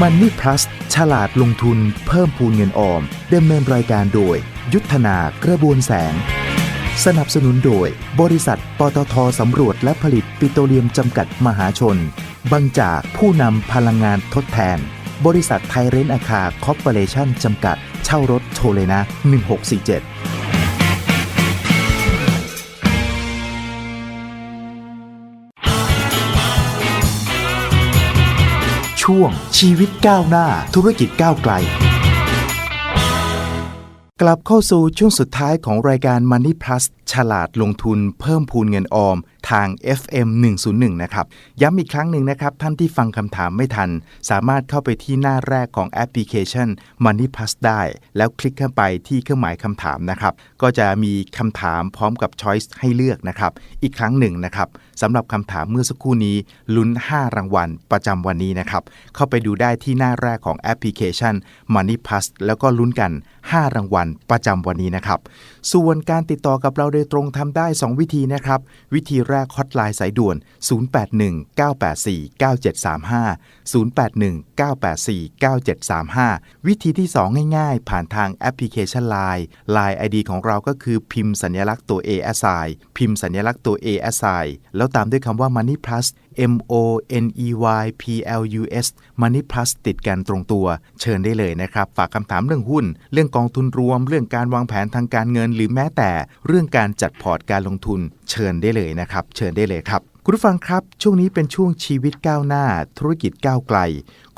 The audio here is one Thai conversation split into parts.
Money Plus ฉลาดลงทุนเพิ่มพูนเงินออมดำเนินรายการโดย ยุทธนากระบวนแสง สนับสนุนโดย บริษัทปตทสำรวจและผลิตปิโตรเลียมจำกัดมหาชน บางจากผู้นำพลังงานทดแทน บริษัทไทยเรนอาคาคอร์ปอเรชั่นจำกัด เช่ารถโทรเลยนะ 1647 ช่วงชีวิตก้าวหน้า ธุรกิจก้าวไกล กลับเข้าสู่ช่วงสุดท้ายของรายการ Money Plus ฉลาดลงทุนเพิ่มพูนเงินออมทาง FM 101 นะครับ ย้ำอีกครั้งหนึ่งนะครับ ท่านที่ฟังคำถามไม่ทัน สามารถเข้าไปที่หน้าแรกของแอปพลิเคชัน Money Plus ได้ แล้วคลิกเข้าไปที่เครื่องหมายคำถามนะครับ ก็จะมีคำถามพร้อมกับ Choice ให้เลือกนะครับ อีกครั้งหนึ่งนะครับสำหรับคำถามเมื่อสักครู่นี้ลุ้น 5 รางวัลประจำวันนี้นะครับ เข้าไปดูได้ที่หน้าแรกของแอปพลิเคชัน Money Plus แล้วก็ลุ้นกัน 5 รางวัลประจำวันนี้นะครับ ส่วนการติดต่อกับเราโดยตรงทำได้ 2 วิธีนะครับ วิธีแรกฮอตไลน์สายด่วน 081-984-9735 081-984-9735 วิธีที่ 2 ง่ายๆ ผ่านทางแอปพลิเคชัน Line Line ID ของเราก็คือพิมพ์สัญลักษณ์ตัว A S I พิมพ์สัญลักษณ์ตัว A S I แล้วตามด้วยคำว่า Money Plus M O N E Y P L U S Money Plus ติดกันตรงตัว เชิญได้เลยนะครับ ฝากคำถามเรื่องหุ้น เรื่องกองทุนรวม เรื่องการวางแผนทางการเงิน หรือแม้แต่เรื่องการจัดพอร์ตการลงทุน เชิญได้เลยนะครับ เชิญได้เลยครับ คุณผู้ฟังครับ ช่วงนี้เป็นช่วงชีวิตก้าวหน้า ธุรกิจก้าวไกล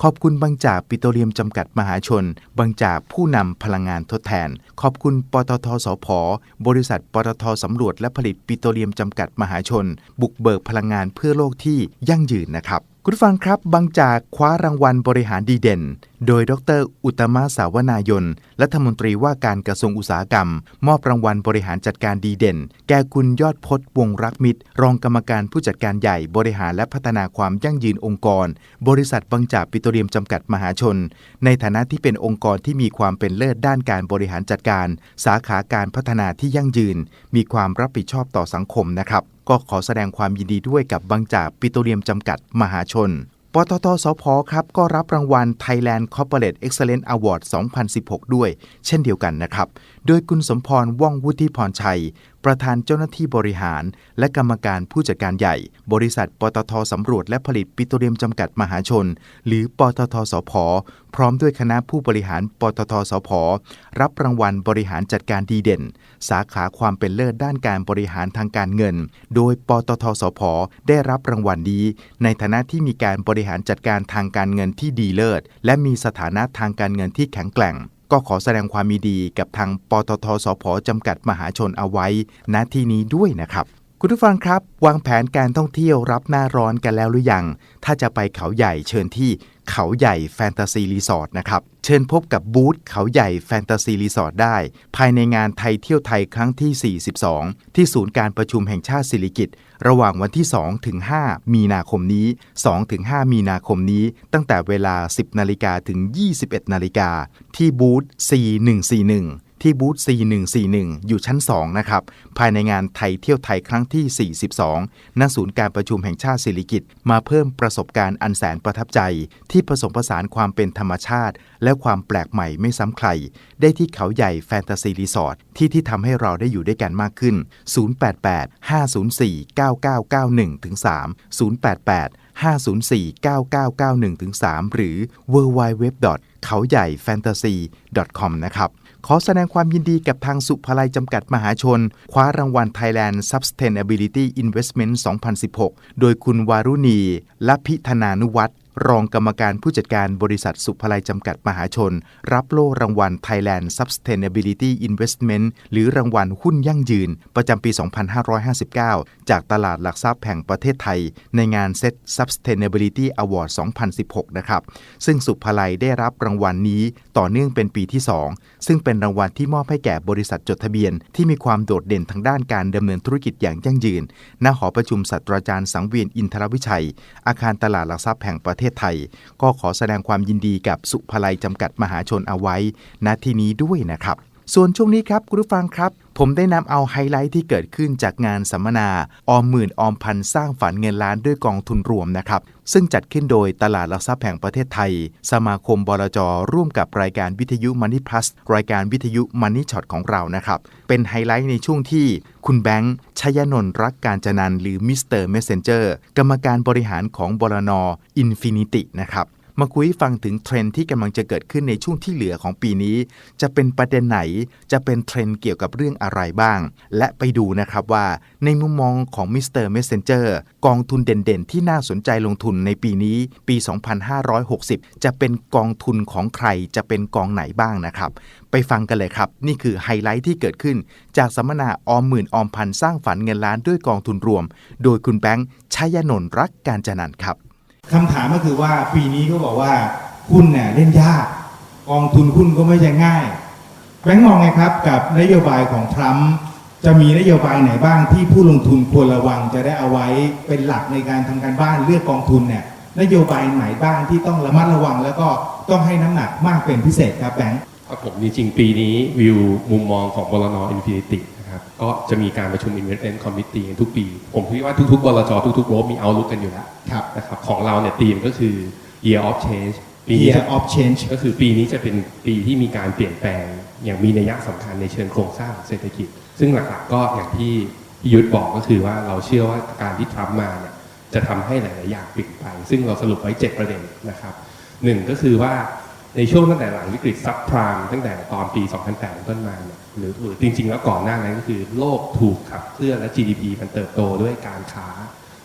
ขอบคุณบางจากปิโตรเลียมจำกัดมหาชน บางจากผู้นำพลังงานทดแทน ขอบคุณปตทสพบริษัทปตทสำรวจและผลิตปิโตรเลียมจำกัดมหาชน บุกเบิกพลังงานเพื่อโลกที่ยั่งยืนนะครับ คุณฟังครับบางจากคว้ารางวัลบริหารดีเด่น โดยดร อุตตมะสาวนายน รัฐมนตรีว่าการกระทรวงอุตสาหกรรม มอบรางวัลบริหารจัดการดีเด่น แก่คุณยอดพจน์วงรักมิตร รองกรรมการผู้จัดการใหญ่บริหารและพัฒนาความยั่งยืนองค์กร บริษัทบางจากปิโตรเลียมจำกัดมหาชน ในฐานะที่เป็นองค์กรที่มีความเป็นเลิศด้านการบริหารจัดการ สาขาการพัฒนาที่ยั่งยืน มีความรับผิดชอบต่อสังคมนะครับ ก็ขอแสดงความยินดีด้วยกับบางจากปิโตรเลียมจำกัดมหาชน ปตทสพครับก็รับรางวัล Thailand Corporate Excellence Award 2016 ด้วย เช่นเดียวกันนะครับโดยคุณสมพรว่องวุฒิพรชัย ประธานเจ้าหน้าที่บริหาร และกรรมการผู้จัดการใหญ่ บริษัท ปตทสำรวจและผลิตปิโตรเลียมจำกัดมหาชน หรือปตทสพพร้อมด้วยคณะผู้บริหาร ปตทสพรับรางวัลบริหารจัดการดีเด่น สาขาความเป็นเลิศด้านการบริหารทางการเงิน โดยปตทสพได้รับรางวัลนี้ ในฐานะที่มีการบริหารจัดการทางการเงินที่ดีเลิศและมีสถานะทางการเงินที่แข็งแกร่ง ก็ขอแสดงความมีดีกับทางปตทสพจำกัดมหาชนเอาไว้ณที่นี้ด้วยนะครับ คุณผู้ฟังครับ วางแผนการท่องเที่ยวรับหน้าร้อนกันแล้วหรือยัง ถ้าจะไปเขาใหญ่เชิญที่เขาใหญ่แฟนตาซีรีสอร์ทนะครับ เชิญพบกับบูธเขาใหญ่แฟนตาซีรีสอร์ทได้ ภายในงานไทยเที่ยวไทยครั้งที่ 42 ที่ศูนย์การประชุมแห่งชาติสิริกิติ์ระหว่างวันที่ 2 ถึง 5 มีนาคมนี้ 2 ถึง 5 มีนาคมนี้ ตั้งแต่เวลา 10 นาฬิกาถึง 21 นาฬิกาที่บูธ C141 ที่บูธ C141 อยู่ชั้น 2 นะครับ ภายในงานไทยเที่ยวไทยครั้งที่ 42 ณ ศูนย์การประชุมแห่งชาติสิริกิติ์มาเพิ่มประสบการณ์อันแสนประทับใจ ที่ผสมผสานความเป็นธรรมชาติ และความแปลกใหม่ไม่ซ้ำใคร ได้ที่เขาใหญ่แฟนตาซีรีสอร์ทที่ที่ทำให้เราได้อยู่ด้วยกันมากขึ้น 088 504 9991ถึง3 088 504 9991ถึง3หรือ w w w เขาใหญ่ fantasy com นะครับ ขอแสดงความยินดีกับทางสุภลัยจำกัดมหาชน คว้ารางวัล Thailand Sustainability Investment 2016 โดยคุณวารุณีและพิธนานุวัฒน์ รองกรรมการผู้จัดการบริษัทสุภลัยจำกัดมหาชน รับโล่รางวัล Thailand Sustainability Investment หรือรางวัลหุ้นยั่งยืน ประจำปี 2559 จากตลาดหลักทรัพย์แห่งประเทศไทย ในงาน Set Sustainability Award 2016 นะครับ ซึ่งสุภลัยได้รับรางวัลนี้ต่อเนื่องเป็นปีที่ 2 ซึ่งเป็นรางวัลที่มอบให้แก่บริษัทจดทะเบียน ที่มีความโดดเด่นทางด้านการดำเนินธุรกิจอย่างยั่งยืน ณ หอประชุมศาสตราจารย์สังเวียนอินทรวิชัย อาคารตลาดหลักทรัพย์แห่งประเทศไทย ก็ขอแสดงความยินดีกับสุภาลัยจำกัดมหาชนเอาไว้ณที่นี้ด้วยนะครับ ส่วนช่วงนี้ครับคุณผู้ฟังครับ ผมได้นำเอาไฮไลท์ที่เกิดขึ้นจากงานสัมมนา ออมหมื่นออมพันสร้างฝันเงินล้านด้วยกองทุนรวมนะครับ ซึ่งจัดขึ้นโดยตลาดหลักทรัพย์แห่งประเทศไทย สมาคมบลจร่วมกับรายการวิทยุมันนี่พลัสรายการวิทยุมันนี่ช็อตของเรานะครับเป็นไฮไลท์ในช่วงที่คุณแบงค์ชยนนท์รักการจนันหรือมิสเตอร์เมสเซนเจอร์กรรมการบริหารของบลนอินฟินิตินะครับ มาคุยฟังถึงเทรนด์ที่กำลังจะเกิดขึ้นในช่วงที่เหลือของปีนี้ จะเป็นประเด็นไหน จะเป็นเทรนด์เกี่ยวกับเรื่องอะไรบ้าง และไปดูนะครับว่า ในมุมมองของมิสเตอร์เมสเซนเจอร์กองทุนเด่นๆ ที่น่าสนใจลงทุนในปีนี้ ปี 2560 จะเป็นกองทุนของใคร จะเป็นกองไหนบ้างนะครับ ไปฟังกันเลยครับ นี่คือไฮไลท์ที่เกิดขึ้น จากสัมมนาออมหมื่นออมพันสร้างฝันเงินล้านด้วยกองทุนรวม โดยคุณแบงค์ชัยนนท์รักการจนันท์ครับ คำถามก็คือว่าปีนี้ก็บอกว่าหุ้นเนี่ยเล่นยากกองทุนหุ้นก็ไม่ใช่ง่ายแบงค์มองไงครับกับนโยบายของทรัมป์จะมีนโยบายไหนบ้างที่ผู้ลงทุนควรระวังจะได้เอาไว้เป็นหลักในการทำการบ้านเลือกกองทุนเนี่ยนโยบายไหนบ้างที่ต้องระมัดระวัง แล้วก็ต้องให้น้ำหนักมากเป็นพิเศษครับแบงค์ครับผมจริงๆปีนี้วิวมุมมองของบลนอินฟินิตี้ นะครับก็จะมีการประชุม Investment Committee ทุกปี ผมคิดว่าทุกๆบลจทุกๆโรบมีเอาลุกกันอยู่แล้วครับนะครับของเราเนี่ยธีมก็คือ Year of Change ปีนี้ Year จะ of Change ก็คือปีนี้จะเป็นปีที่มีการเปลี่ยนแปลง อย่างมีนัยสำคัญในเชิงโครงสร้างเศรษฐกิจ ซึ่งหลักๆก็อย่างที่พี่ยุทธบอกก็คือว่าเราเชื่อว่าการที่ทรัมป์มาเนี่ยจะทำให้หลายๆอย่างเปลี่ยนไป ซึ่งเราสรุปไว้ 7 ประเด็นนะครับหนึ่งก็คือว่า ในช่วงตั้งแต่หลังวิกฤตซับพรามตั้งแต่ตอนปี 2008เป็นต้นมาเนี่ยหรือหรือจริง ๆ แล้วก่อนหน้านั้นก็คือโลกถูกขับเคลื่อนและ GDP มันเติบโตด้วยการค้า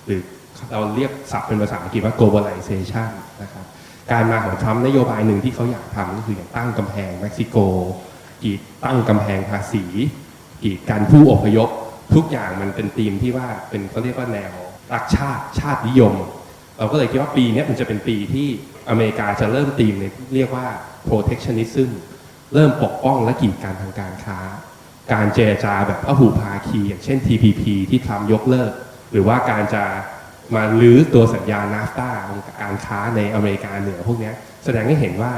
หรือเราเรียกศัพท์เป็นภาษาอังกฤษว่า globalization นะครับการมาของทรัมป์นโยบายหนึ่งที่เขาอยากทำก็คืออย่างตั้งกำแพงเม็กซิโกกีดตั้งกำแพงภาษีกีดการผู้อพยพ ทุกอย่างมันเป็นธีมที่ว่าเป็นเขาเรียกว่าแนวรักชาติชาตินิยม เราก็เลยคิดว่าปีนี้มันจะเป็นปีที่อเมริกาจะเริ่มธีมในเรียกว่า protectionism เริ่มปกป้องและกีดการทางการค้า การเจรจาแบบพหูภาคี อย่างเช่น TPP ที่ทรัมยกเลิก หรือว่าการจะมาลื้อตัวสัญญานาฟตาการค้าในอเมริกาเหนือพวกนี้แสดงให้เห็นว่า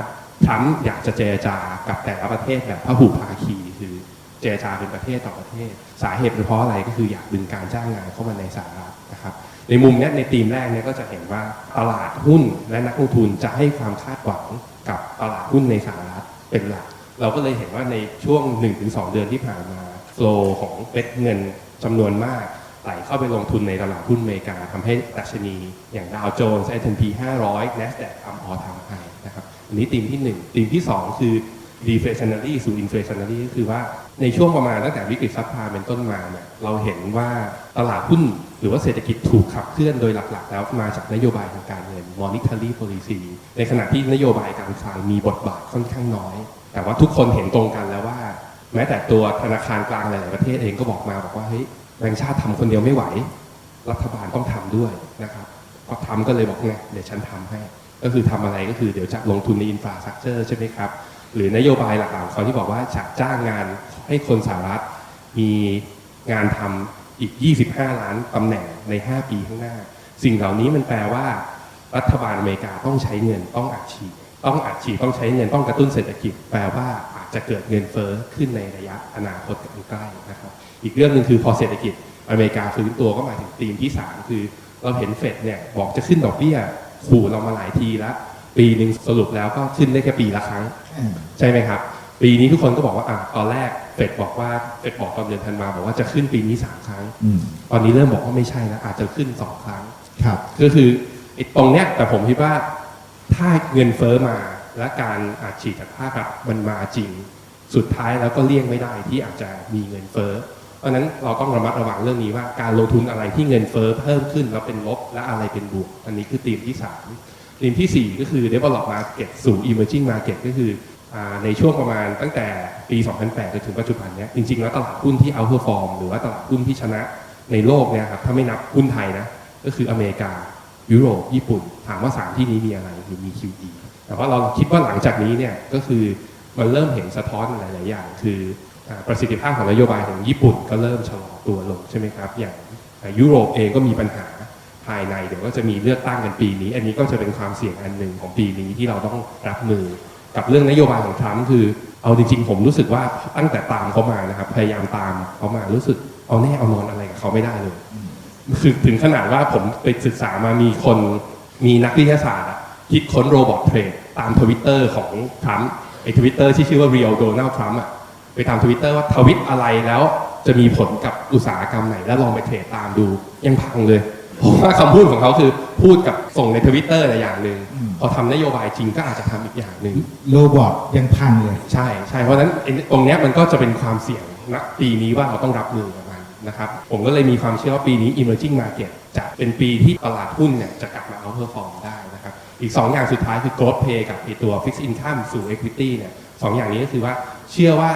ทรัมอยากจะเจรจากับแต่ละประเทศแบบพหูภาคีคือเจรจาเป็นประเทศต่อประเทศ สาเหตุเป็นเพราะอะไรก็คืออยากดึงการจ้างงานเข้ามาในสหรัฐนะครับ ในมุมนี้ในธีมแรกเนี่ยก็จะเห็นว่าตลาดหุ้นและนักลงทุนจะให้ความคาดหวังกับตลาดหุ้นในสหรัฐเป็นหลัก เราก็เลยเห็นว่าในช่วง 1-2 เดือนที่ผ่านมาโฟลของเม็ดเงินจำนวนมากไหลเข้าไปลงทุนในตลาดหุ้นอเมริกาทำให้ดัชนี อย่างดาวโจนส์ S&P 500 NASDAQ ทำออทำไฮนะครับอันนี้ธีมที่ 1ธีมที่ 2 คือ deflationary สู่ inflationary ก็คือว่าในช่วงประมาณตั้งแต่วิกฤตซับพลายเป็นต้นมาเนี่ยเราเห็นว่าตลาดหุ้นหรือว่าเศรษฐกิจถูกขับเคลื่อนโดยหลักๆ แล้วมาจากนโยบายทางการเงิน monetary policy ในขณะที่นโยบายการคลังมีบทบาทค่อนข้างน้อย แต่ว่าทุกคนเห็นตรงกันแล้วว่า แม้แต่ตัวธนาคารกลางหลายๆประเทศเองก็บอกมาบอกว่าเฮ้ยแบงก์ชาติทำคนเดียวไม่ไหว รัฐบาลต้องทำด้วยนะครับพอทำก็เลยบอกไงเดี๋ยวฉันทำให้ ก็คือทำอะไรก็คือเดี๋ยวจะลงทุนในอินฟราสตรักเจอร์ใช่ไหมครับ หรือนโยบายหลักๆของเขาที่บอกว่าจะจ้างงานให้คนสหรัฐมีงานทำอีก 25 ล้านตำแหน่งใน 5 ปีข้างหน้า สิ่งเหล่านี้มันแปลว่า รัฐบาลอเมริกาต้องใช้เงินต้องอัดฉีดต้องอัดฉีดต้องใช้เงินต้องกระตุ้นเศรษฐกิจ แปลว่าอาจจะเกิดเงินเฟ้อขึ้นในระยะอนาคตอันใกล้นะครับ อีกเรื่องหนึ่งคือพอเศรษฐกิจอเมริกาฟื้นตัวก็หมายถึงธีมที่ 3 คือเราเห็นเฟดเนี่ยบอกจะขึ้นดอกเบี้ยขู่เรามาหลายทีแล้ว ปีหนึ่งสรุปแล้วก็ขึ้นได้แค่ปีละครั้ง ใช่ไหมครับ ปีนี้ทุกคนก็บอกว่าอะตอนแรกเฟดบอกว่าเฟดบอกตอนเดือนธันวาบอกว่าจะขึ้นปีนี้สามครั้งอืมตอนนี้เริ่มบอกว่าไม่ใช่แล้วอาจจะขึ้นสองครั้งครับก็คือไอ้ตรงเนี้ยแต่ผมคิดว่าถ้าเงินเฟ้อมาและการอาจฉีดจากภาครัฐมันมาจริง สุดท้ายแล้วก็เลี่ยงไม่ได้ที่อาจจะมีเงินเฟ้อเพราะฉะนั้นเราต้องระมัดระวังเรื่องนี้ว่าการลงทุนอะไรที่เงินเฟ้อเพิ่มขึ้นแล้วเป็นลบและอะไรเป็นบวก อันนี้คือธีมที่สาม ธีมที่สี่ก็คือ develop market สู่ emerging market ก็คืออในช่วงประมาณตั้งแต่ปี 2008 จนถึงปัจจุบันเนี้ยจริง ๆ แล้วตลาดหุ้นที่ outperform หรือว่าตลาดหุ้นที่ชนะในโลกเนี่ยครับถ้าไม่นับหุ้นไทยนะก็คืออเมริกา ยุโรป ญี่ปุ่น ถามว่าสามที่นี้มีอะไรหรือมี QE แต่ว่าเราคิดว่าหลังจากนี้เนี่ยก็คือมันเริ่มเห็นสะท้อนหลาย ๆ อย่าง คืออประสิทธิภาพของนโยบายของญี่ปุ่นก็เริ่มชะลอตัวลงใช่ไหมครับอย่างยุโรปเองก็มีปัญหา ภายในเดี๋ยวก็จะมีเลือกตั้งกันปีนี้ อันนี้ก็จะเป็นความเสี่ยงอันหนึ่งของปีนี้ที่เราต้องรับมือ กับเรื่องนโยบายของทรัมป์คือเอาจริงๆ ผมรู้สึกว่าตั้งแต่ตามเขามานะครับ พยายามตามเขามารู้สึกเอาแน่เอานอนอะไรกับเขาไม่ได้เลยคือถึงขนาดว่าผมไปศึกษามามีคนมีนักวิทยาศาสตร์คิดค้นโรบอทเทรดตามทวิตเตอร์ของทรัมป์ไอทวิตเตอร์ที่ชื่อว่า Real Donald Trump อะไปตามทวิตเตอร์ว่าทวิตอะไรแล้วจะมีผลกับอุตสาหกรรมไหน แล้วลองไปเทรดตามดูยังพังเลย เพราะว่าคำพูดของเขาคือพูดกับส่งในทวิตเตอร์ในอย่างหนึ่งพอทำนโยบายจริงก็อาจจะทำอีกอย่างหนึ่งโรบอทยังพังเลย ใช่ใช่เพราะฉะนั้นไอ้ตรงเนี้ยมันก็จะเป็นความเสี่ยงณปีนี้ว่าเราต้องรับมือกับมันนะครับผมก็เลยมีความเชื่อว่าปีนี้ emerging market จะเป็นปีที่ตลาดหุ้นเนี่ยจะกลับมาเอาเพอร์ฟอร์มได้นะครับอีก 2 อย่างสุดท้ายคือ growth pay กับไอตัว fixed income สู่ equity เนี่ยสองอย่างนี้ก็คือว่าเชื่อว่า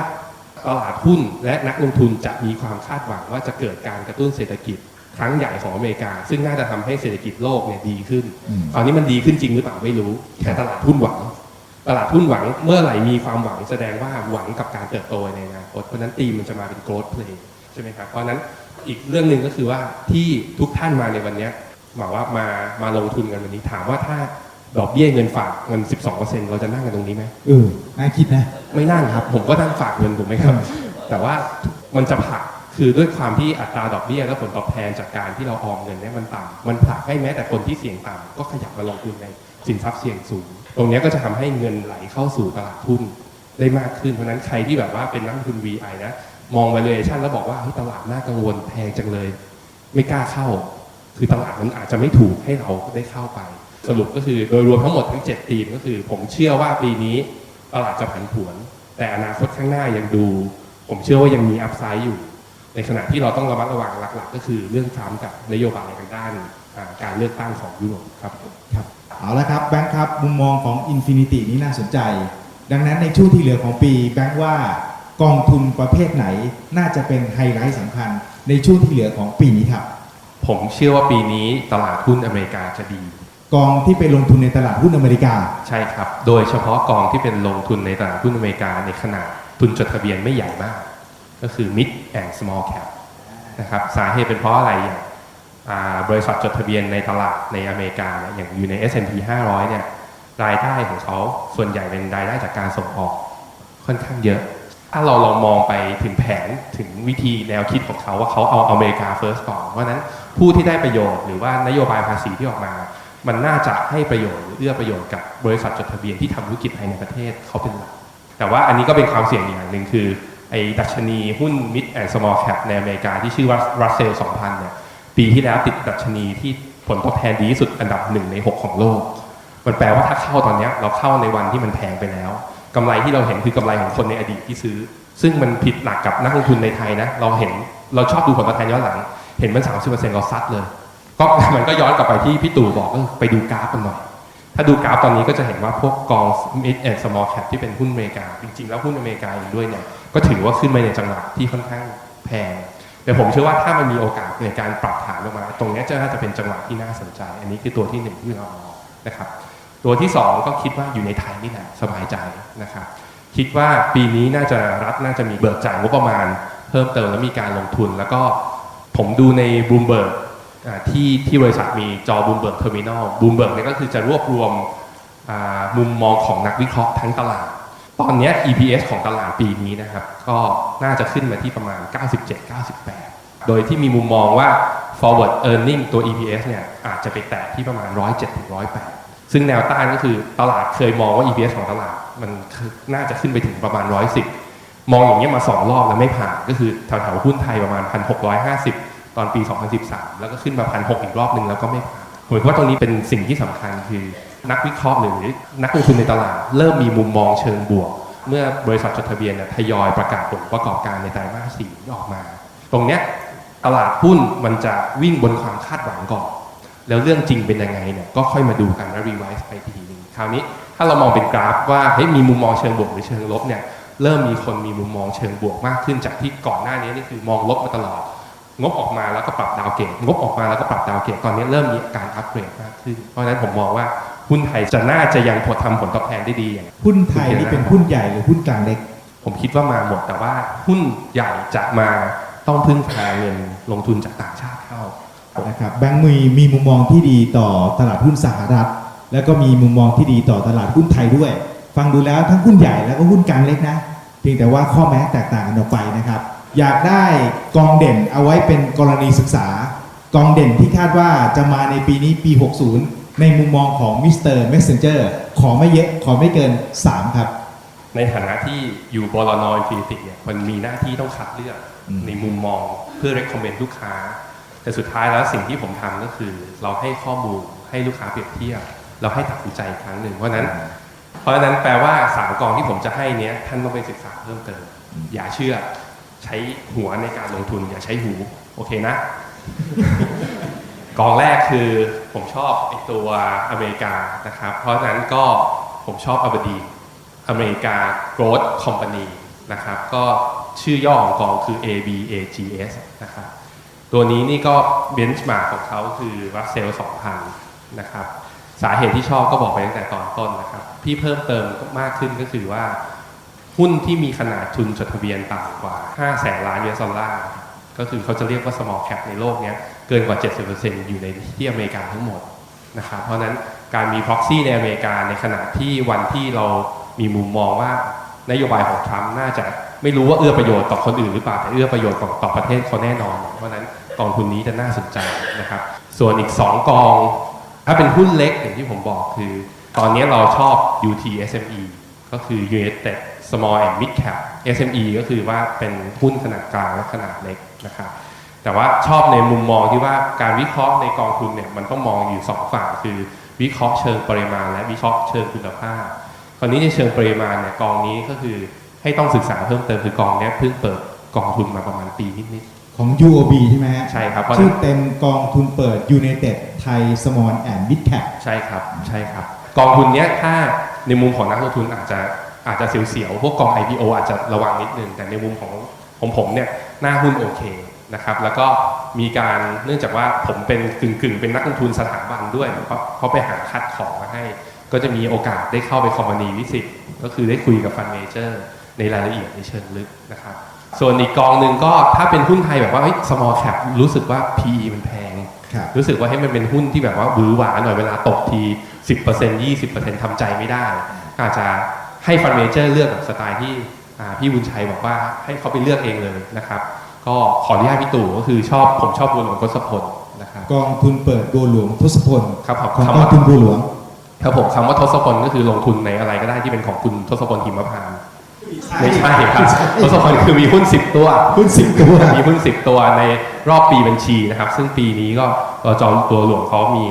ตลาดหุ้นและนักลงทุนจะมีความคาดหวังว่าจะเกิดการกระตุ้นเศรษฐกิจ ครั้งใหญ่ของอเมริกา ซึ่งน่าจะทำให้เศรษฐกิจโลกเนี่ยดีขึ้นอืมคราวนี้มันดีขึ้นจริงหรือเปล่าไม่รู้แต่ตลาดหุ้นหวัง ตลาดหุ้นหวังเมื่อไหร่มีความหวังแสดงว่าหวังกับการเติบโตในอนาคตเพราะฉะนั้นตีมมันจะมาเป็น growth play ใช่ไหมครับเพราะฉะนั้นอีกเรื่องหนึ่งก็คือว่าที่ทุกท่านมาในวันเนี้ยหมายว่ามามาลงทุนกันวันนี้ถามว่าถ้าดอกเบี้ยเงินฝากเงิน 12%เราจะนั่งกันตรงนี้ไหมเออน่าคิดนะ ไม่นั่งครับ ผมก็นั่งฝากเงินถูกไหมครับ แต่ว่ามันจะผลัก คือด้วยความที่อัตราดอกเบี้ยและผลตอบแทนจากการที่เราออมเงินเนี่ยมันต่ำมันผลักให้แม้แต่คนที่เสี่ยงต่ำก็ขยับมาลงทุนในสินทรัพย์เสี่ยงสูง ตรงนี้ก็จะทำให้เงินไหลเข้าสู่ตลาดหุ้นได้มากขึ้น เพราะนั้นใครที่แบบว่าเป็นนักทุน VI นะ มอง valuation แล้วบอกว่าตลาดน่ากังวลแพงจังเลย ไม่กล้าเข้า คือตลาดมันอาจจะไม่ถูกให้เราได้เข้าไป สรุปก็คือโดยรวมทั้งหมดทั้ง 7 ทีมก็คือ ผมเชื่อว่าปีนี้ตลาดจะผันผวน แต่อนาคตข้างหน้ายังดู ผมเชื่อว่ายังมีอัพไซด์อยู่ ในขณะที่เราต้องระมัดระวังหลักๆ ก็คือเรื่องทรัมป์กับนโยบายทางด้านอ่าการเลือกตั้งของยุโรปครับครับเอาละครับแบงค์ครับมุมมองของ Infinity นี้น่าสนใจ ดังนั้นในช่วงที่เหลือของปีแบงค์ว่ากองทุนประเภทไหนน่าจะเป็นไฮไลท์สำคัญ ในช่วงที่เหลือของปีนี้ครับ ผมเชื่อว่าปีนี้ตลาดหุ้นอเมริกาจะดี กองที่ไปลงทุนในตลาดหุ้นอเมริกา ใช่ครับ โดยเฉพาะกองที่เป็นลงทุนในตลาดหุ้นอเมริกาในขนาดทุนจดทะเบียนไม่ใหญ่มาก ก็คือ mid and small cap นะครับสาเหตุเป็นเพราะอะไรอย่างบริษัทจดทะเบียนในตลาดในอเมริกาอย่างอยู่ใน S&P 500 เนี่ยรายได้ของเขาส่วนใหญ่เป็นรายได้จากการส่งออกค่อนข้างเยอะ ถ้าเราลองมองไปถึงแผนถึงวิธีแนวคิดของเขาว่าเขาเอาอเมริกาเฟิร์สก่อน เพราะฉะนั้นผู้ที่ได้ประโยชน์หรือว่านโยบายภาษีที่ออกมา มันน่าจะให้ประโยชน์หรือเอื้อประโยชน์กับบริษัทจดทะเบียนที่ทำธุรกิจภายในประเทศเขาเป็นหลักแต่ว่าอันนี้ก็เป็นความเสี่ยงอย่างหนึ่งคือ ไอ้ดัชนีหุ้น mid and small cap ในอเมริกาที่ชื่อว่า Russell 2000 เนี่ย ปีที่แล้วติดดัชนีที่ผลตอบแทนดีที่สุดอันดับหนึ่งใน 6 ของโลก มันแปลว่าถ้าเข้าตอนนี้เราเข้าในวันที่มันแพงไปแล้วกำไรที่เราเห็นคือกำไรของคนในอดีตที่ซื้อ ซึ่งมันผิดหลักกับนักลงทุนในไทยนะ เราเห็นเราชอบดูผลตอบแทนย้อนหลัง เห็นมัน30%เราซัดเลย ก็มันก็ย้อนกลับไปที่พี่ตู่บอกไปดูกราฟกันหน่อย ถ้าดูกราฟตอนนี้ก็จะเห็นว่าพวกกอง mid and small cap ที่เป็นหุ้นอเมริกา จริงๆ แล้วหุ้นอเมริกาเองด้วยเนี่ย ก็ถือว่าขึ้นมาในจังหวะที่ค่อนข้างแพงแต่ผมเชื่อว่าถ้ามันมีโอกาสในการปรับฐานลงมา ตรงนี้จะน่าจะเป็นจังหวะที่น่าสนใจ อันนี้คือตัวที่หนึ่งที่เรามอนะครับ ตัวที่สองก็คิดว่าอยู่ในไทยนี่แหละสบายใจนะครับ คิดว่าปีนี้น่าจะรัฐน่าจะมีเบิกจ่ายงบประมาณ เพิ่มเติมและมีการลงทุน แล้วก็ผมดูในบูมเบิร์กที่ที่บริษัทมีจอบูมเบิร์กเทอร์มินอลบูมเบิร์กเนี่ยก็คือจะรวบรวมมุมมองของนักวิเคราะห์ทั้งตลาด ตอนนี้ EPS ของตลาดปีนี้นะครับ ก็น่าจะขึ้นมาที่ประมาณ 97-98 โดยที่มีมุมมองว่า forward earning ตัว EPS เนี่ยอาจจะไปแตะที่ประมาณ 107-108 ซึ่งแนวต้านก็คือตลาดเคยมองว่า EPS ของตลาดมันน่าจะขึ้นไปถึงประมาณ 110 มองอย่างเงี้มาสองรอบแล้วไม่ผ่าน ก็คือแถวๆหุ้นไทยประมาณ 1,650 ตอนปี 2013 แล้วก็ขึ้นมา 1,600 อีกรอบหนึ่งแล้วก็ไม่ผ่านผมคิดว่าตรงนี้เป็นสิ่งที่สำคัญคือ นักวิเคราะห์หรือนักลงทุนในตลาด เริ่มมีมุมมองเชิงบวก เมื่อบริษัทจดทะเบียนทยอยประกาศผลประกอบการในไตรมาสสี่ออกมา ตรงเนี้ยตลาดหุ้นมันจะวิ่งบนความคาดหวังก่อน แล้วเรื่องจริงเป็นยังไงเนี่ยก็ค่อยมาดูกันแล้วรีไวซ์ไปทีนึงคราวนี้ถ้าเรามองเป็นกราฟว่าเฮ้ยมีมุมมองเชิงบวกหรือเชิงลบเนี่ยเริ่มมีคนมีมุมมองเชิงบวกมากขึ้นจากที่ก่อนหน้านี้นี่คือมองลบมาตลอด งบออกมาแล้วก็ปรับดาวเกตงบออกมาแล้วก็ปรับดาวเกตตอนนี้เริ่มมีการอัปเกรดมากขึ้น เพราะฉะนั้นผมมองว่า หุ้นไทยจะน่าจะยังพอทำผลตอบแทนได้ดีอย่าง หุ้นไทยนี่เป็นหุ้นใหญ่หรือหุ้นกลางเล็ก ผมคิดว่ามาหมดแต่ว่าหุ้นใหญ่จะมาต้องพึ่งพาเงินลงทุนจากต่างชาติเข้า นะครับแบงก์มีมีมุมมองที่ดีต่อตลาดหุ้นสหรัฐ แล้วก็มีมุมมองที่ดีต่อตลาดหุ้นไทยด้วย ฟังดูแล้วทั้งหุ้นใหญ่แล้วก็หุ้นกลางเล็กนะ เพียงแต่ว่าข้อแม้แตกต่างกันออกไปนะครับ อยากได้กองเด่นเอาไว้เป็นกรณีศึกษา กองเด่นที่คาดว่าจะมาในปีนี้ปี 60 ในมุมมองของมิสเตอร์เมสเซนเจอร์ขอไม่เยอะขอไม่เกิน 3 ครับ ในฐานะที่อยู่บลนอินฟินิตี้เนี่ยมันมีหน้าที่ต้องคัดเลือกอืม ในมุมมองเพื่อ recommend ลูกค้า แต่สุดท้ายแล้วสิ่งที่ผมทำก็คือ เราให้ข้อมูลให้ลูกค้าเปรียบเทียบ เราให้ตัดสินใจอีกครั้งหนึ่งเพราะฉะนั้น เพราะฉะนั้นแปลว่าสามกองที่ผมจะให้เนี้ยท่านต้องไปศึกษาเพิ่มเติม อย่าเชื่อใช้หัวในการลงทุน อย่าใช้หู โอเคนะ กองแรกคือผมชอบไอตัวอเมริกานะครับ เพราะฉะนั้นก็ผมชอบอ b บดีอเมริกา Growth Company นะครับ ก็ชื่อย่อของกองคือ ABAGS นะครับ ตัวนี้นี่ก็เบนช์มาร์กของเขาคือรัสเซล2,000 นะครับ สาเหตุที่ชอบก็บอกไปตั้งแต่ตอนต้นนะครับที่เพิ่มเติมมากขึ้นก็คือว่า หุ้นที่มีขนาดทุนจดทะเบียนต่ำกว่า 5 แสนล้าน US ดอลลาร์ ก็คือเขาจะเรียกว่า small cap ในโลกเนี้ยเกินกว่า 70%อยู่ในที่อเมริกาทั้งหมดนะครับเพราะนั้นการมี proxy ในอเมริกาในขณะที่วันที่เรามีมุมมองว่านโยบายของทรัมป์น่าจะไม่รู้ว่าเอื้อประโยชน์ต่อคนอื่นหรือเปล่าแต่เอื้อประโยชน์ต่อประเทศเขาแน่นอน เพราะฉะนั้นกองทุนนี้จะน่าสนใจนะครับส่วนอีก 2 กอง ถ้าเป็นหุ้นเล็กอย่างที่ผมบอกคือ ตอนนี้เราชอบ UT SME ก็คือ United Small and Mid Cap SME ก็คือว่าเป็นหุ้นขนาดกลางและขนาดเล็ก นะครับแต่ว่าชอบในมุมมองที่ว่าการวิเคราะห์ในกองทุนเนี่ยมันต้องมองอยู่สองฝั่งคือวิเคราะห์เชิงปริมาณ และวิเคราะห์เชิงคุณภาพคราวนี้ในเชิงปริมาณเนี่ยกองนี้ก็คือให้ต้องศึกษาเพิ่มเติมคือกองเนี้ยเพิ่งเปิดกองทุนมาประมาณปีนิดของ UOB ใช่ไหมฮะๆใช่ครับเพราะฉะชื่อนั้นเต็มกองทุนเปิด United Thai Small and Mid Cap ใช่ครับใช่ครับ กองทุนเนี้ยถ้าในมุมของนักลงทุนอาจจะอาจจะเสียวๆพวกกอง IPO อาจจะระวังนิดนึงแต่ในมุมของของผมเนี่ย หน้าหุ้นโอเคนะครับแล้วก็มีการเนื่องจากว่าผมเป็นกึ่งๆ เป็นนักลงทุนสถาบันด้วยเพราะเขาไปหาคัดของมาให้ ก็จะมีโอกาสได้เข้าไปคอมมานีวิสิตก็คือได้คุยกับฟันเมเจอร์ในรายละเอียดในเชิงลึกนะครับส่วนอีกกองหนึ่งก็ถ้าเป็นหุ้นไทยแบบว่าเฮ้ย small cap รู้สึกว่า PE มันแพงครับรู้สึกว่าให้มันเป็นหุ้นที่แบบว่าหวือหวาหน่อยเวลาตกที 10% 20%ทำใจไม่ได้ ก็อาจจะให้ฟันเมเจอร์เลือกแบบสไตล์ที่อ่าพี่บุญชัยบอกว่าให้เขาไปเลือกเองเลยนะครับ ก็ขออนุญาตพี่ตู่ก็คือชอบผมชอบบัวหลวงทศพลนะครับ กองทุนเปิดบัวหลวงทศพลครับผมของคำกองว่าทุนบัวหลวงครับผมคำว่าทศพลก็คือลงทุนในอะไรก็ได้ที่เป็นของคุณทศพลหิมพานต์ไม่ใช่ครับทศพลคือมีหุ้น 10 ตัวหุ้นสิบตัวมีหุ้น 10 ตัวในรอบปีบัญชีนะครับ ซึ่งปีนี้ก็บจตัวหลวงเขามี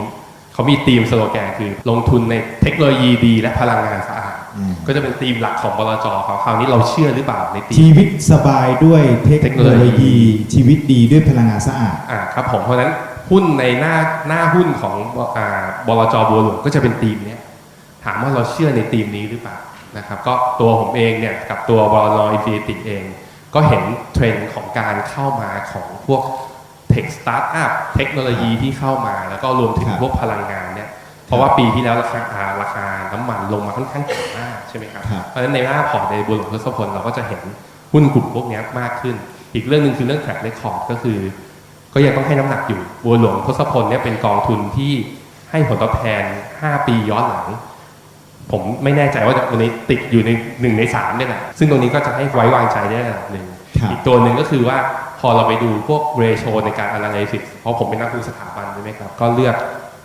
เขามีธีมสโลแกนคือลงทุนในเทคโนโลยีดี และพลังงานสะอาดอืม ก็จะเป็นธีมหลักของบลจเขาคราวนี้เราเชื่อหรือเปล่าในธีชีมวิตสบายด้วยเทคโนโลยี ชีวิตดีด้วยพลังงานสะอาด อ่าครับผมเพราะฉะนั้นหุ้นในหน้าหน้าหุ้นของอ่าบลจบัวหลวงก็จะเป็นธีมเนี้ยถามว่าเราเชื่อในธีมนี้หรือเปล่านะครับก็ตัวผมเองเนี่ยกับตัวบลจอินฟินิตี้เอง ก็เห็นเทรนด์ของการเข้ามาของพวกเทคสตาร์ทอัพเทคโนโลยีที่เข้ามาแล้วก็รวมถึงครับพวกพลังงานเนี่ยเพราะว่าปีที่แล้วราคาอ่าราคาน้ำมันลงมาค่อนข้างต่ำมาก ใช่ไหมครับครับ เพราะฉะนั้นในหน้าพอร์ตในบัวหลวงทศพลเราก็จะเห็นหุ้นกลุ่มพวกเนี้ยมากขึ้น อีกเรื่องหนึ่งคือเรื่อง track record ก็คือ ก็ยังต้องให้น้ำหนักอยู่บัวหลวงทศพลเนี่ยเป็นกองทุนที่ให้ผลตอบแทน 5 ปีย้อนหลัง ผมไม่แน่ใจว่าจะในติดอยู่ในหนึ่งในสามเนี่ยแหละซึ่งตรงนี้ก็จะให้ไว้วางใจได้ระดับหนึ่งครับอีกตัวหนึ่งก็คือว่าพอเราไปดูพวกเรโชในการ analysis เพราะผมเป็นนักลงทุนสถาบันใช่ไหมครับ ก็เลือก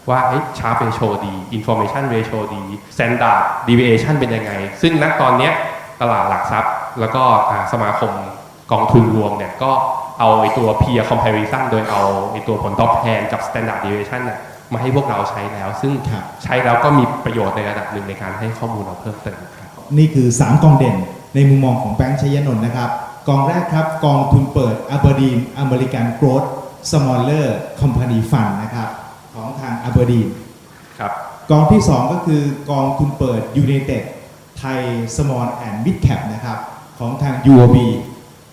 ว่าชาร์ปเรโชดี information ratio ดี standard deviation เป็นยังไง ซึ่งณตอนเนี้ยตลาดหลักทรัพย์ แล้วก็อ่าสมาคมกองทุนรวมเนี่ยก็เอาไอตัว peer comparison โดยเอาไอตัวผลตอบแทนกับ standard deviation เนี่ยมาให้พวกเราใช้แล้ว ซึ่งครับใช้แล้วก็มีประโยชน์ในระดับหนึ่งในการให้ข้อมูลเราเพิ่มเติมครับนี่คือ 3 กองเด่นในมุมมองของแบงค์ชัยนนท์นะครับ กองแรกครับ กองทุนเปิด Aberdeen American Growth Smaller Company Fund นะครับ ของทาง Aberdeen ครับกองที่ 2 ก็คือกองทุนเปิด United Thai Small and Mid Cap นะครับของทาง UOB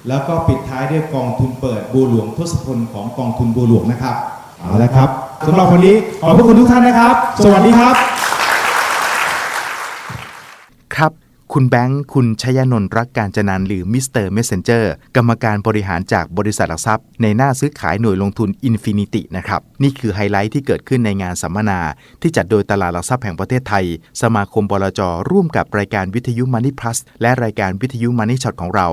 แล้วก็ปิดท้ายด้วยกองทุนเปิดบัวหลวงทศพลของกองทุนบัวหลวงนะครับเอาละครับสำหรับวันนี้ขอบพระคุณทุกท่านนะครับ สวัสดีครับ คุณแบงค์ คุณชยนนท์รักการจนันหรือมิสเตอร์เมสเซนเจอร์กรรมการบริหารจากบริษัทหลักทรัพย์ ในหน้าซื้อขายหน่วยลงทุน Infinity นะครับ นี่คือไฮไลท์ที่เกิดขึ้นในงานสัมมนา ที่จัดโดยตลาดหลักทรัพย์แห่งประเทศไทย สมาคมบลจ ร่วมกับรายการวิทยุ Money Plus และรายการวิทยุ Money Shot ของเรา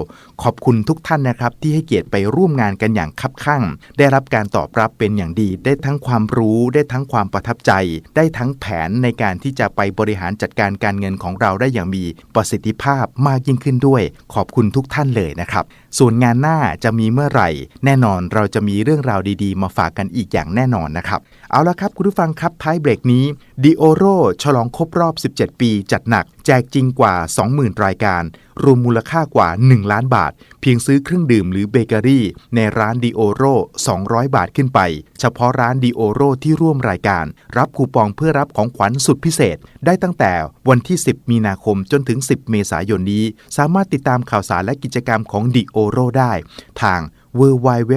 ขอบคุณทุกท่านนะครับที่ให้เกียรติไปร่วมงานกันอย่างคับคั่ง ได้รับการตอบรับเป็นอย่างดี ได้ทั้งความรู้ได้ทั้งความประทับใจ ได้ทั้งแผนในการที่จะไปบริหารจัดการการเงินของเราได้อย่างมีประสิทธิภาพมากยิ่งขึ้นด้วย ขอบคุณทุกท่านเลยนะครับ ส่วนงานหน้าจะมีเมื่อไหร่ แน่นอนเราจะมีเรื่องราวดีๆ มาฝากกันอีกอย่างแน่นอนนะครับ เอาละครับคุณผู้ฟังครับท้ายเบรกนี้ดิโอโรฉลองครบรอบ 17 ปีจัดหนัก จกจริงกว่า 20,000 รายการ รวมมูลค่ากว่า 1 ล้านบาท เพียงซื้อเครื่องดื่มหรือเบเกอรี่ ในร้านดิโอโร200 บาทขึ้นไป เฉพาะร้านดิโอโรที่ร่วมรายการ รับคูปองเพื่อรับของขวัญสุดพิเศษ ได้ตั้งแต่วันที่ 10 มีนาคมจนถึง 10 เมษายนนี้ สามารถติดตามข่าวสารและกิจกรรมของดิโอโรได้ ทาง w w w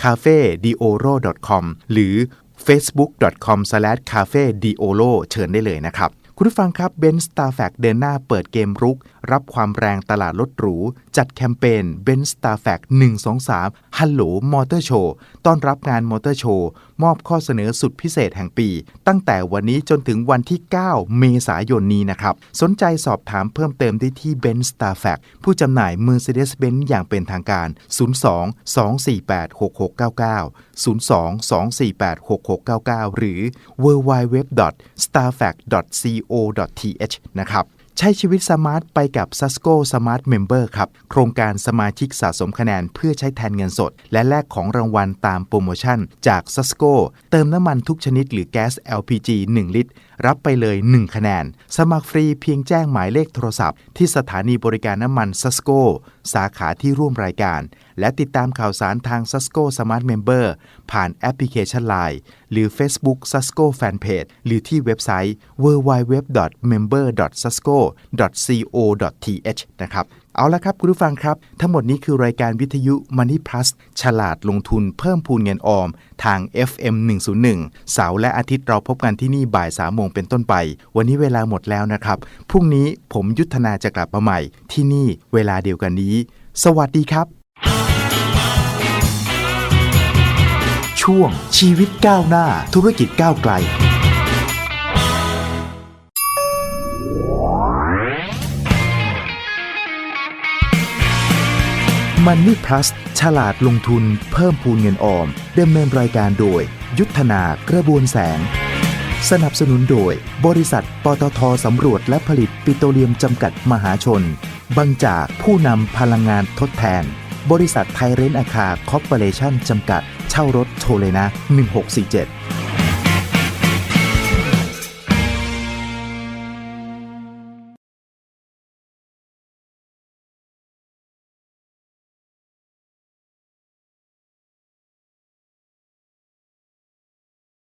c a f e d i o r o c o m หรือ facebook.com/cafediolo เชิญได้เลยนะครับ คุณผู้ฟังครับเบน s ์ s t a r f a c เดินหน้าเปิดเกมรุก รับความแรงตลาดรถหรู จัดแคมเปญเบน s t a r f a c 123 ฮัลโหลมอเตอร์โชว์ต้อนรับงานมอเตอร์โชว์ มอบข้อเสนอสุดพิเศษแห่งปี ตั้งแต่วันนี้จนถึงวันที่ 9 เมษายนนี้นะครับ สนใจสอบถามเพิ่มเติมได้ที่ b e n s t a r f a c ผู้จำหน่าย Mercedes-Benz อย่างเป็นทางการ 02 248 6699 02 248 6699 หรือ www.starfact.co.th นะครับ ช้ชีวิตสมาร์ทไปกับ Sasco Smart Member ครับ โครงการสมาชิกสะสมคะแนนเพื่อใช้แทนเงินสด และแลกของรางวัลตามโปรโมชั่นจาก Sasco เติมน้ำมันทุกชนิดหรือแก๊ส LPG 1 ลิตรรับไปเลย 1 คะแนน สมัครฟรีเพียงแจ้งหมายเลขโทรศัพท์ ที่สถานีบริการน้ำมัน Sasco สาขาที่ร่วมรายการ และติดตามข่าวสารทาง Sasco Smart Member ผ่านแอปพลิเคชัน Line หรือ Facebook Sasco Fanpage หรือที่เว็บไซต์ www.member.sasco.co.th นะครับ เอาละครับ คุณผู้ฟังครับ ทั้งหมดนี้คือรายการวิทยุ Money Plus ฉลาดลงทุนเพิ่มพูนเงินออม ทาง FM 101 เสาร์และอาทิตย์เราพบกันที่นี่บ่าย3โมงเป็นต้นไป วันนี้เวลาหมดแล้วนะครับ พรุ่งนี้ผมยุทธนาจะกลับมาใหม่ ที่นี่เวลาเดียวกันนี้ สวัสดีครับ ช่วงชีวิตก้าวหน้า ธุรกิจก้าวไกล Money Plus ฉลาดลงทุนเพิ่มพูนเงินออมดำเนินรายการโดย ยุทธนากระบวนแสง สนับสนุนโดย บริษัทปตทสำรวจและผลิตปิโตรเลียมจำกัดมหาชน บางจากผู้นำพลังงานทดแทน บริษัทไทยเรนอาคาคอร์ปอเรชั่นจำกัด เช่ารถโทรเลยนะ 1647